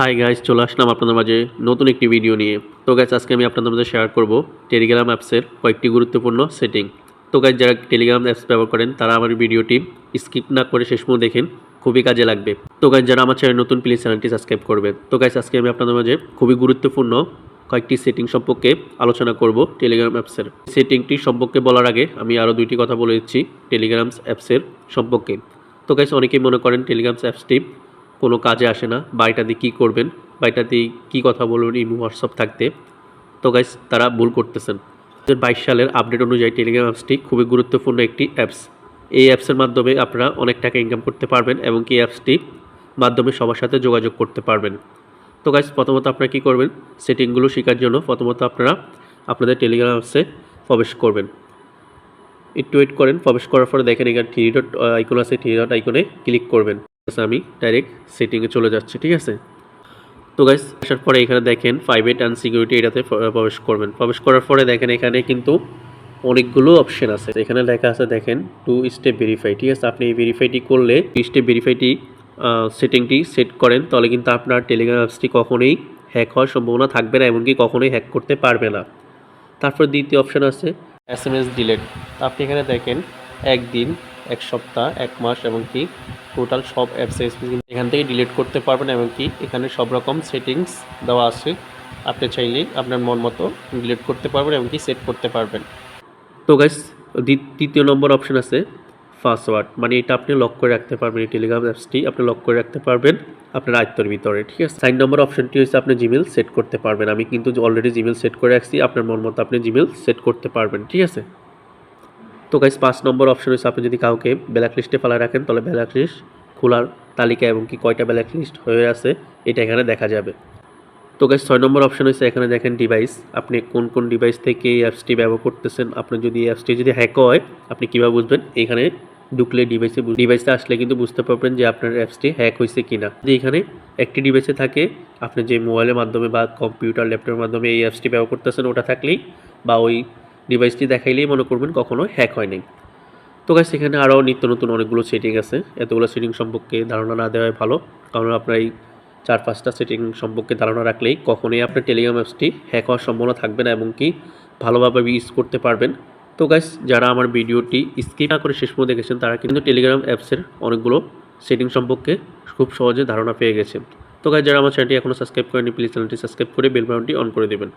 Hi guys চলে আসলাম আপনাদের মাঝে নতুন একটি ভিডিও নিয়ে। তো গাইস আজকে আমি আপনাদের মাঝে শেয়ার করব টেলিগ্রাম অ্যাপসের কয়েকটি গুরুত্বপূর্ণ সেটিং তো গাইস যারা টেলিগ্রাম অ্যাপস ব্যবহার করেন, তারা আমার ভিডিওটি স্কিপ না করে শেষ পর্যন্ত দেখেন, খুবই কাজে লাগবে। তো গাইস যারা আমার চ্যানেল নতুন প্লিজ চ্যানেলটি সাবস্ক্রাইব করবেন তো গাইস আজকে আমি আপনাদের মাঝে খুবই গুরুত্বপূর্ণ কয়েকটি সেটিং সম্পর্কে আলোচনা করব টেলিগ্রাম অ্যাপসের সেটিংটি সম্পর্কে বলার আগে আমি আরও দুইটি কথা বলে দিচ্ছি টেলিগ্রাম অ্যাপসের সম্পর্কে। তো গাইস অনেকেই মনে করেন টেলিগ্রাম অ্যাপসটি কোনো কাজে আসে না বা এটা দিয়ে কী করবেন বা এটা দিয়ে কী কথা বলবেন ইমো হোয়াটসঅ্যাপ থাকতে। তো গাইস তারা ভুল করতেছেন। বাইশ সালের আপডেট অনুযায়ী টেলিগ্রাম অ্যাপসটি খুবই গুরুত্বপূর্ণ একটি অ্যাপস এই অ্যাপসের মাধ্যমে আপনারা অনেক টাকা ইনকাম করতে পারবেন এবং কি অ্যাপসটি মাধ্যমে সবার সাথে যোগাযোগ করতে পারবেন। তো গাইস প্রথমত আপনারা কী করবেন? সেটিংগুলো শেখার জন্য প্রথমত আপনারা আপনাদের টেলিগ্রাম অ্যাপসে প্রবেশ করবেন। একটু ওয়েট করেন, প্রবেশ করার পরে দেখেন এখানে থ্রি ডট আইকন আছে থ্রি ডট আইকনে ক্লিক করবেন। আমি ডাইরেক্ট সেটিংয়ে চলে যাচ্ছি, ঠিক আছে? তো গাইস আসার পরে এখানে দেখেন প্রাইভেট অ্যান্ড সিকিউরিটি এটাতে প্রবেশ করবেন। প্রবেশ করার পরে দেখেন এখানে কিন্তু অনেকগুলো অপশন আছে। এখানে লেখা আছে দেখেন টু স্টেপ ভেরিফাই ঠিক আছে? আপনি এই ভেরিফাইটি করলে টু স্টেপ ভেরিফাইটি সেটিংটি সেট করেন, তাহলে কিন্তু আপনার টেলিগ্রাম অ্যাপসটি কখনোই হ্যাক হওয়ার সম্ভাবনা থাকবে না, এমনকি কখনোই হ্যাক করতে পারবে না। তারপর দ্বিতীয় অপশন আছে এস এম এস ডিলেট আপনি এখানে দেখেন একদিন এক সপ্তাহ, এক মাস এবং কি টোটাল সব অ্যাপস এখান থেকে ডিলিট করতে পারবেন এবং কি এখানে সব রকম সেটিংস দেওয়া আছে। আপনি চাইলে আপনার মন মতো ডিলিট করতে পারবেন এবং কি সেট করতে পারবেন। তো গাইস তৃতীয় নম্বর অপশন আছে পাসওয়ার্ড মানে এটা আপনি লক করে রাখতে পারবেন, এই টেলিগ্রাম অ্যাপসটি আপনি লক করে রাখতে পারবেন আপনার আয়ত্তর ভিতরে, ঠিক আছে? সাইন নম্বর অপশনটি হচ্ছে আপনি জিমেল সেট করতে পারবেন, আমি কিন্তু অলরেডি জিমেল সেট করে রাখছি, আপনার মন মতো আপনি জিমেল সেট করতে পারবেন, ঠিক আছে? তো গাইস পাঁচ নম্বর অপশন হচ্ছে আপনি যদি কাউকে ব্ল্যাক লিস্টে ফেলা রাখেন, তাহলে ব্ল্যাক লিস্ট খোলার তালিকা এবং কি কয়টা ব্ল্যাক লিস্ট হয়ে আছে, এটা এখানে দেখা যাবে। তো গাইস ছয় নম্বর অপশন হচ্ছে এখানে দেখেন ডিভাইস আপনি কোন কোন ডিভাইস থেকে এই অ্যাপসটি ব্যবহার করতেছেন, আপনি যদি এই অ্যাপসটি যদি হ্যাক হয়, আপনি কীভাবে বুঝবেন? এখানে ঢুকলে ডিভাইসে ডিভাইসে আসলে কিন্তু বুঝতে পারবেন যে আপনার অ্যাপসটি হ্যাক হয়েছে কি না যদি এখানে একটি ডিভাইসে থাকে, আপনি যে মোবাইলের মাধ্যমে বা কম্পিউটার ল্যাপটপের মাধ্যমে এই অ্যাপসটি ব্যবহার করতেছেন, ওটা থাকলেই বা ওই ডিভাইসটি দেখাইলেই মনে করবেন কখনো হ্যাক হয় নাই তো গাছ এখানে আরও নিত্য নতুন অনেকগুলো সেটিং আছে। এতগুলো সেটিং সম্পর্কে ধারণা না দেওয়াই ভালো। কারণ আপনার এই চার পাঁচটা সেটিং সম্পর্কে ধারণা রাখলেই কখনোই আপনার টেলিগ্রাম অ্যাপসটি হ্যাক হওয়ার সম্ভাবনা থাকবে না এবং কি ভালোভাবে ইউজ করতে পারবেন। তো গাইস যারা আমার ভিডিওটি স্কিপ না করে শেষ পর্যন্ত দেখেছেন, তারা কিন্তু টেলিগ্রাম অ্যাপসের অনেকগুলো সেটিং সম্পর্কে খুব সহজে ধারণা পেয়ে গেছেন। তো গাইস যারা আমার চ্যানেলটি এখনও সাবস্ক্রাইব করেনি প্লিজ চ্যানেলটি সাবস্ক্রাইব করে বেল বাটনটি অন করে দেবেন।